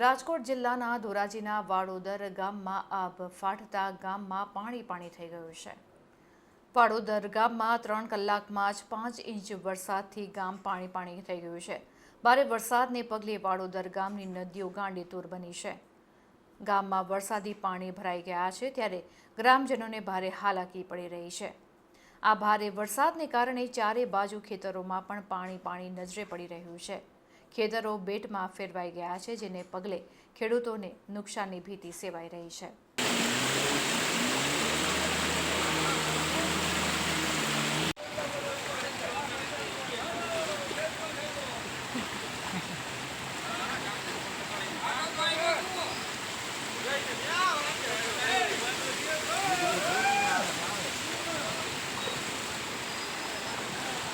રાજકોટ જિલ્લાના ધોરાજીના વાડોદર ગામમાં આબ ફાટતા ગામમાં પાણી પાણી થઈ ગયું છે. વાડોદર ગામમાં ત્રણ કલાકમાં જ પાંચ ઇંચ વરસાદથી ગામ પાણી પાણી થઈ ગયું છે. ભારે વરસાદને પગલે વાડોદર ગામની નદીઓ ગાંડીતુર બની છે. ગામમાં વરસાદી પાણી ભરાઈ ગયા છે ત્યારે ગ્રામજનોને ભારે હાલાકી પડી રહી છે. આ ભારે વરસાદને કારણે ચારે બાજુ ખેતરોમાં પણ પાણી પાણી નજરે પડી રહ્યું છે. ખેતરો બેટમાં ફેરવાઈ ગયા છે, જેને પગલે ખેડૂતોને નુકસાનની ભીતિ સેવાઈ રહી છે.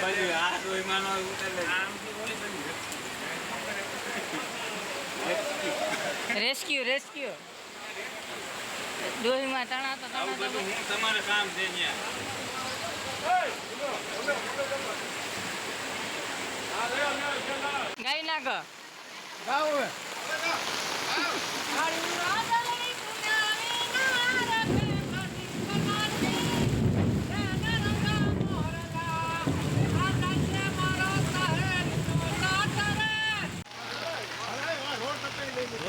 બાજુ આ ઉતરે રેસ્ક્યુ રેસ્ક્યુ ડોહીમાં તણા તો તણા તો તમારે કામ છે ત્યાં. ગાઈ નાખો જોવા ટપે હવે હાલો ઈ લઈ ગયો બધું લઈ ગયો હવે હવે અમારે લઈ ગયો એ, રાજા. અરે તારો તો પલળી જાય નકર અમારે આવું બે સામે તારે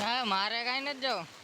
ના મારે કાંઈ નથી જવું.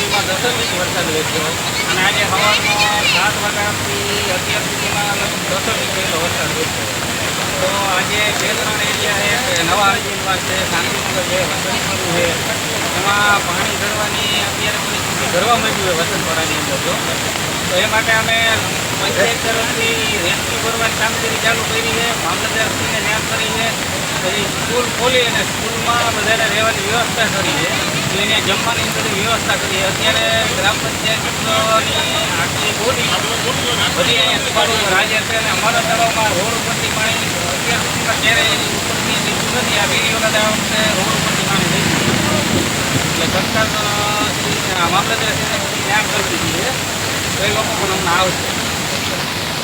સુધીમાં દસ જ ઇંચ વરસાદ વેચ્યો અને આજે સવારમાં સાત વાગ્યાથી અત્યાર સુધીમાં દસ જ ઇંચ જેટલો વરસાદ વેચ્યો તો આજે બે ત્રણ એરિયા નવા અરજીમાં છે શાંતિનગર છે વસંતપુર છે, એમાં પાણી ભરવાની અત્યારે પરિસ્થિતિ ભરવા માંડ્યું છે વસંતપરાની અંદર તો એ માટે અમે પંચાયત તરફથી રેસ્ક્યુ ભરવાની કામગીરી ચાલુ કરી છે. મામલતદારશ્રીને જાણ કરી છે. પછી સ્કૂલ ખોલી અને સ્કૂલમાં બધાને રહેવાની વ્યવસ્થા કરી છે. જમવાની બધી વ્યવસ્થા કરી અત્યારે ગ્રામ પંચાયતની આખી બોડી બધી અહીંયા તળાવમાં રોડ ઉપરથી પાણી અત્યાર સુધીમાં ક્યારેય નથી. આ વિડીયોના પાણી એટલે સરકાર શ્રી મામલતદારશ્રીને બધી જાણ કરી દીધી છે. તો લોકો પણ અમને આવશે.